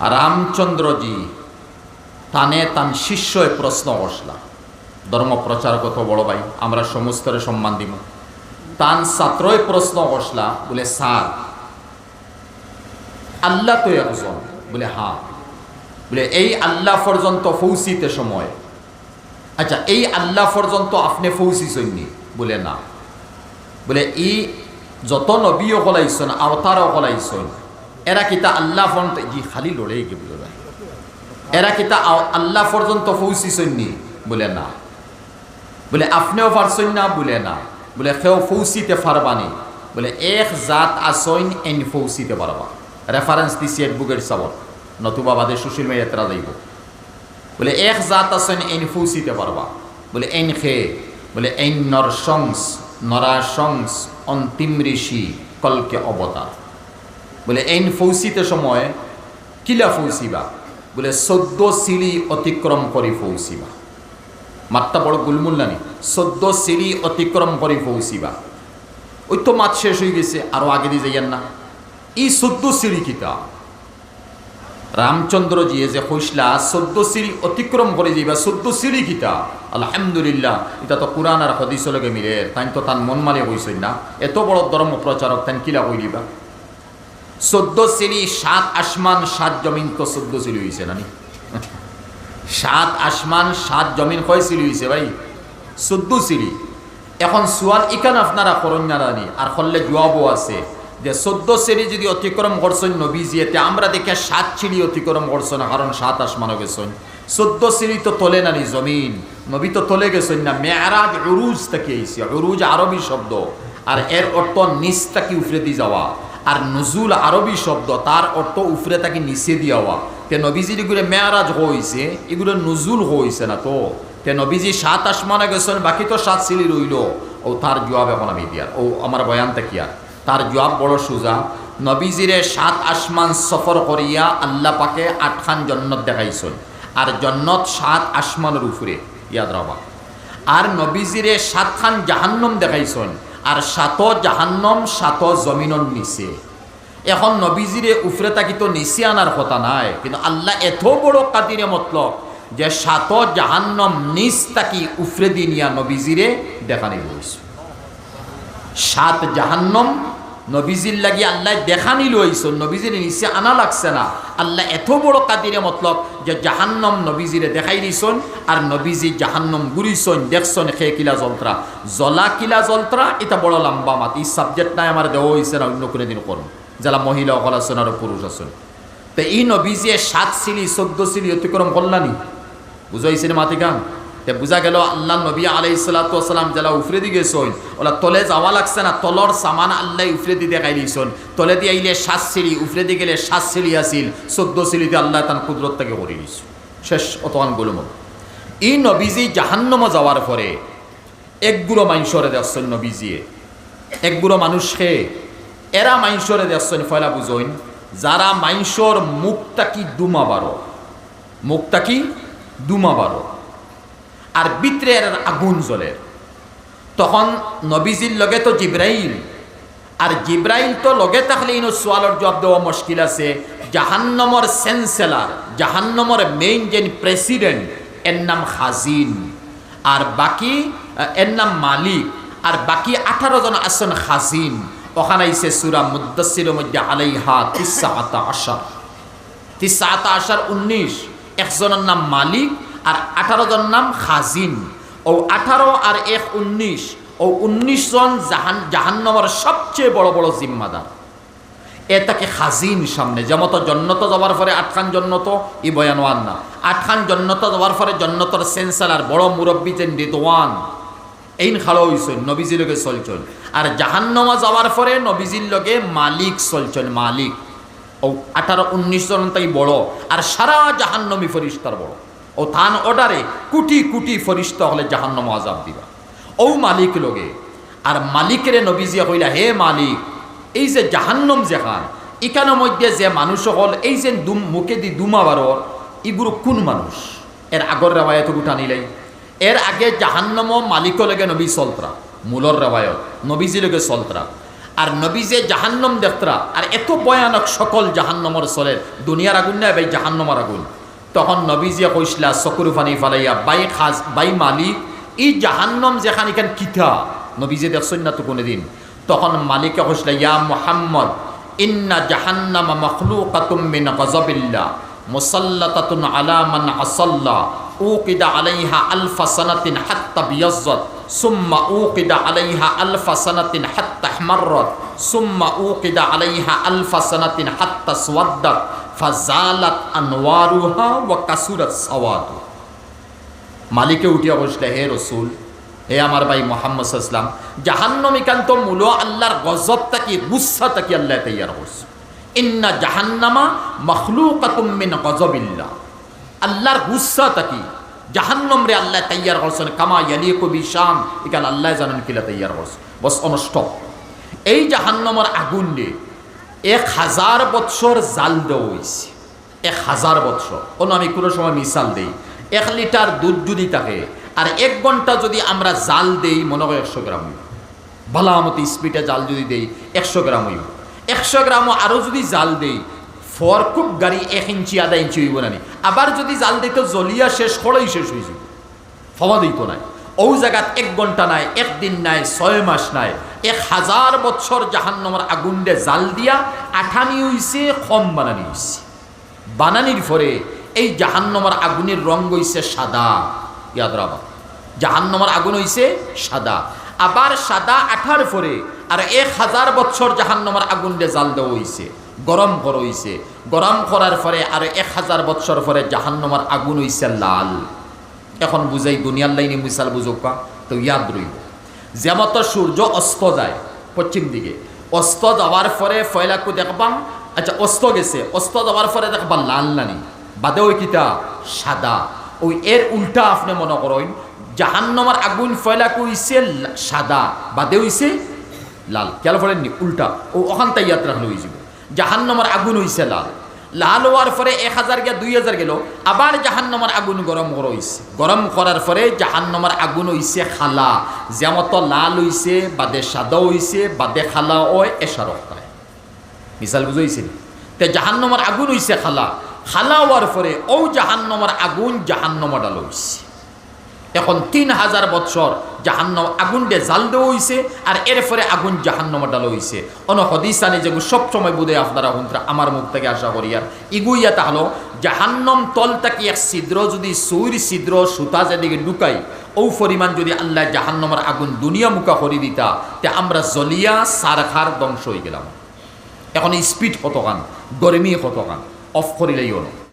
রামচন্দ্রজি তানে তান শিষ্যে প্রশ্ন করসলা ধর্ম প্রচার কত বড় ভাই, আমরা সমস্তরে সম্মান দিব। তান ছাত্রই প্রশ্ন করসলা বলে, স্যার। আল্লাহ তো একজন, বলে হা বলে, এই আল্লাহ পর্যন্ত ফৌসিতে সময়। আচ্ছা এই আল্লাহ পর্যন্ত আপনি ফৌসিছেননি? বলে, না। বলে, ই যত নবীও কলাইছেন আওতারও কলাইছেন এরা কিতা আল্লাহ পর্যন্ত জি, খালি লড়ে গে বলে ভাই এরা কিতা আল্লাহ পর্যন্ত ফৌসিছেননি বলে না। বলে, আপনিও পারছেন না? বলে না। বলে, কেউ ফৌসিতে পারবানি বলে, এক জাত আসইন এন ফৌসিতে পারবা। রেফারেন্স দিছি এক বুকের চাবত। নতুবা বাদে সুশীল মেয়ে এতরা যাইব। বলে, এক জাত আসইন এন ফৌসিতে পারবা। বলে, এন খে? বলে, এন নরসংস, নরাসংস, অন্তিম ঋষি, কলকে অবতার। বলে এন ফৌসিতে সময় কিলা ফৌসিবা বলে চোদ্দ সিঁড়ি অতিক্রম করে ফৌসিবা মাত্রা বড় গুলমুল্লানি চোদ্দ সিঁড়ি অতিক্রম করে পৌঁছিবা ওই তো মাছ শেষ হয়ে গেছে, আরও আগে দিয়ে যাইয়েন না। এই চোদ্দ সিঁড়ি কিতা? রামচন্দ্র জিয়ে যে কইসলা চোদ্দ সিঁড়ি অতিক্রম করে যাইবা চোদ্দ সিঁড়ি কিতা? আলহামদুলিল্লাহ এটা তো কোরআন আর হদিস লগে মিলে তাই তো তার মন মানে কইসই না। এত বড় ধর্ম প্রচারক তাই কিলা কই দিবা? চোদ্দ শ্রেণি, সাত আসমান, সাত জমিন তো চোদ্দ সিঁড়ি হয়েছে নানি? সাত আসমান, সাত জমিন কয় সিঁড়ি হয়েছে ভাই? চোদ্দ সিঁড়ি এখন সোয়াল ইকান আপনারা করণ্যারানি আর করলে জবাবও আছে যে চোদ্দ শ্রেণি যদি অতিক্রম করছেন নবীজি, এতে আমরা দেখে সাত সিঁড়ি অতিক্রম করছ না, কারণ সাত আসমানও গেছেন। চোদ্দ শ্রেণি তো তোলে নানি জমিন। নবী তো তোলে গেছেন না, মেয়ারাজ উরুজ থেকে আইসি উরুজ আরবি শব্দ। আর এর অর্থ নিচ তাকি উফরে দিয়ে যাওয়া। আর নজুল আরবি শব্দ, তার অর্থ উফরে তাকে নিচে দিয়াওয়া তে নবীজি এগুলো মেয়ারাজ হয়েছে এগুলো নজুল হয়েছে না তো। তে নবীজি সাত আসমানে গেছেন বাকি তো সাত সিঁড়ি রইল। ও তার জবাব এখন আমি দিয়ার। ও আমার বয়ানটা আর? তার জবাব বড় সোজা। নবীজিরে সাত আসমান সফর করিয়া আল্লাহ পাকে আটখান জন্নত দেখাইছেন। আর জন্নত সাত আসমানের উপরে, ইয়াদ রাবা। আর নবীজিরে সাতখান জাহান্নম দেখাইছেন। আর সাত জাহান্নম, সাত জমিনন নিচে। এখন নবীজিরে উফরে তাকি তো নিচে আনার কথা নাই। কিন্তু আল্লাহ এত বড় কাদিরে মতলব যে সাত জাহান্নম নিচ তাকি উফরে দিয়ে নিয়া নবীজিরে দেখা হয়েছে সাত জাহান্নম নবীজির লাগি আল্লাহ দেখানি লইছো নবীজির নিচে আনা লাগছে না। আল্লাহ এত বড় কাদিরে মতলব যে জাহান্নম নবীজিরে দেখাই দিছন আর নবীজি জাহান্নম গুরিছন দেখছন খে কিলা যন্ত্রা জলা কিলা যন্ত্রা এটা বড় লম্বা মাত। এই সাবজেক্ট নাই আমার দেওয়া হয়েছে না, অন্য কোনো দিন করুন। যারা মহিলা অকল আছেন আর পুরুষ আছেন। তো এই নবীজিয়ে সাত সিঁড়ি চোদ্দ সিঁড়ি অতিক্রম করলানি। মাতি গান তে বুঝা গেল আল্লাহ নবী আলাই সালাতাম যারা উফরে দি গেছন। ওলা তলে যাওয়া লাগছে না, তলর সামান আল্লাহ উফরে দি দেখাই দিছন তলে দিয়ে আইলে সাত সিঁড়ি, উফরে দি গেলে সাত সিঁড়ি আসিল চোদ্দ সিঁড়িতে আল্লাহ তার কুদরতটাকে করে দিছ শেষ অতমান গুলম। এই নবীজি জাহান্নম যাওয়ার পরে একগুলো মাইনসরে দেখছেন নবীজিয়ে। একগুলো মানুষকে এরা মাইনসরে দেখছেন ফয়লা বুঝইন যারা মাইনসর মুখটা কি দুমা বারো? মুখটা কি দুমা বারো? আর ভিতরে আগুন জ্বলে। তখন নবীজির লগে তো জিব্রাইল। আর জিব্রাইল তো লগে থাকলে ইনো সোয়ালর জবাব দেওয়া মুশকিল আছে। জাহান্নমর সেন্সেলার জাহান্নমর মেইন যে প্রেসিডেন্ট এর নাম খাজিন। আর বাকি এর নাম মালিক। আর বাকি আঠারো জন আছেন খাজিন। ওখানে আইসে সুরা মুদাসির মধ্যে আলাইহা তিসা আতা আশার। আতা আশার উনিশ। একজনের নাম মালিক আর আঠারো জন নাম খাজিন। ও আঠারো আর এক উনিশ। ও উনিশ জন জাহান জাহান্নমর সবচেয়ে বড় বড় জিম্মাদার। এ তাকে খাজিন সামনে। যেমন তো জন্নত যাওয়ার পরে আটখান জন্নত, ই বয়ানওয়ান না। আটখান জন্নত যাওয়ার পরে জন্নতর সেন্সালার বড় মুরব্বী যে রিদওয়ান। এইন খালো হইছেন নবীজির লগে চলছেন আর জাহান্নমা যাওয়ার পরে নবীজির লগে মালিক চলছেন মালিক। ও আঠারো, উনিশ জন তাই বড়। আর সারা জাহান্নমী ফরিস্তার বড়। ও থান অর্ডারে কোটি কোটি ফরিস্তা হলে জাহান্নম আজাব দিবা। ও মালিক লগে আর মালিকের নবীজিয়া কইলা, হে মালিক, এই যে জাহান্নম যেখান ইকানোর মধ্যে যে মানুষ হল, এই যে দুম, মুখে দি দুমা বারর ইগুলো কোন মানুষ? এর আগর রেওয়ায়ত উঠা নিলাই। এর আগে জাহান্নম মালিক লগে নবী চলতরা, মূলর রেওয়ায়ত, নবীজি লগে চলতরা। আর নবী যে জাহান্নম দেখতরা, আর এত ভয়ানক সকল জাহান্নমর চলের দুনিয়ার আগুন না ভাই, জাহান্নমর আগুন। তখন নবী যে কইসলা চকুর ফানি ফালাইয়া, বাই খাজ, বাই মালিক এই জাহান্নম যেখান এখান কিথা নবী যে দেখছেন না তো কোনোদিন তখন মালিকে কইসলা ইয়া মোহাম্মদ, ইন্না জাহান্নামা মখলুকাতুম মিন গজবিল্লাহ, মুসাল্লাতাতুন আলা মান আসাল্লা, উকিদ আলাইহা আলফা সানাতিন হাত্তা বিয়াজ্জাত, সুম্মা উকিদ আলাইহা আলফা সানাতিন হাত্তা ihmarrat সুম্মা উকিদ আলাইহা আলফা সানাতিন হাত্তা সওয়াদ্দাত ফাজালাত আনওয়ারুহা ওয়া কাসুরাত সাওয়াদু। মালিকে উঠিয়া বসলে, হে রসুল, হে আমার ভাই মোহাম্মদ ইসলাম জাহান্নমিকান্ত মূল, আল্লাহর গজব তাকি গুসা তাকি আল্লাহ তৈয়ার করছে? ইন্না জাহান্নামা মখলুকাতুম মিন গজবিল্লাহ। আল্লাহর গুসা তাকি জাহান্নম রে আল্লাহ তৈয়ার করছেন, কামা ইয়ালি কবি শাম। এখান আল্লাহ জানেন কিলা তৈয়ার করছে। বস, অনষ্ট। এই জাহান্নমর আগুন রে এক হাজার বৎসর জাল দেওয়া হয়েছে। এক হাজার বৎসর। কোনো আমি কোনো সময় মিসাল দেই। এক লিটার দুধ যদি থাকে, আর এক ঘণ্টা যদি আমরা জাল দেই, মনে হয় একশো গ্রাম হইব। বালামতি স্পিডে জাল যদি দেই, একশো গ্রাম হইব। একশো গ্রামও আরও যদি জাল দেই ফর খুব গাড়ি এক ইঞ্চি, আধা ইঞ্চি হইব না। আবার যদি জাল দিই তো জলিয়া শেষ করেই শেষ হয়ে যাব। ফবা দিত নাই। ও জায়গাত এক ঘণ্টা নাই, একদিন নাই, ছয় মাস নাই। এক হাজার বছর জাহান্নমর আগুন দে জাল দিয়া আঠানি হইছে কম বানানি হইছে। বানানির পরে এই জাহান্নমর আগুনের রং হইছে সাদা। ইয়াদ রাবা জাহান্নমর আগুন হইছে সাদা। আবার সাদা আঠার পরে আর এক হাজার বছর জাহান্নমর আগুন দিয়ে জাল দেওয়া হইছে, গরম করা হইছে। গরম করার পরে আর এক হাজার বছর পরে জাহান্নমর আগুন হইছে লাল। এখন বুঝাই, দুনিয়ার লাইনে মিসাল বুঝোকা তো ইয়াদ রইব। যেমত সূর্য অস্ত যায়, পশ্চিম দিকে। অস্ত যাওয়ার পরে ফয়লাকু দেখবাম আচ্ছা অস্ত গেছে। অস্ত যাওয়ার পরে দেখবা লাল নানি বাদে ওই কিতা, সাদা। ওই এর উল্টা আপনি মনে করেন, জাহান্নমার আগুন ফয়লাকু হইছে সাদা, বাদে হইছে লাল। খেয়াল করেননি? উল্টা। ও তাই ইয়াত্রা হলো হয়ে যাব জাহান্নমার আগুন হইছে লাল। লাল হওয়ার পরে এক হাজার গিয়া দুই হাজার গেল। আবার জাহান্নমার আগুন গরম হইছে। গরম করার পরে জাহান্নমার আগুন হইছে খালা। যেমত লাল হইছে, বাদে সাদা হইছে, বাদে খালা ওয় এসার অক্তায়। মিসাল বুঝাইছিল তে জাহান্নমার আগুন হইছে খালা। খালা হওয়ার পরে ও জাহান্নমার আগুন জাহান্নমা ডাল হইছে। এখন তিন হাজার বৎসর জাহান্নম আগুন দিয়ে জাল দেওয়া হইছে আর এর পরে আগুন জাহান্নম ডালো হইছে। অন হদিসানি যেগুলো সবসময় বোধে আপনারা হুন্ত্রা, আমার মুখ থেকে আশা করি আর। ইগুইয়া তাহলো, জাহান্নম তল তাকি এক ছিদ্র যদি সুইর ছিদ্র সুতা যেদিকে ঢুকাই ও পরিমাণ যদি আল্লাহ জাহান্নমের আগুন দুনিয়া মুখা করি দিতা, তে আমরা জলিয়া, সারখার ধ্বংস হয়ে গেলাম। এখন স্পিড কতখান? গরমি কতখান? অফ করিলেই হলো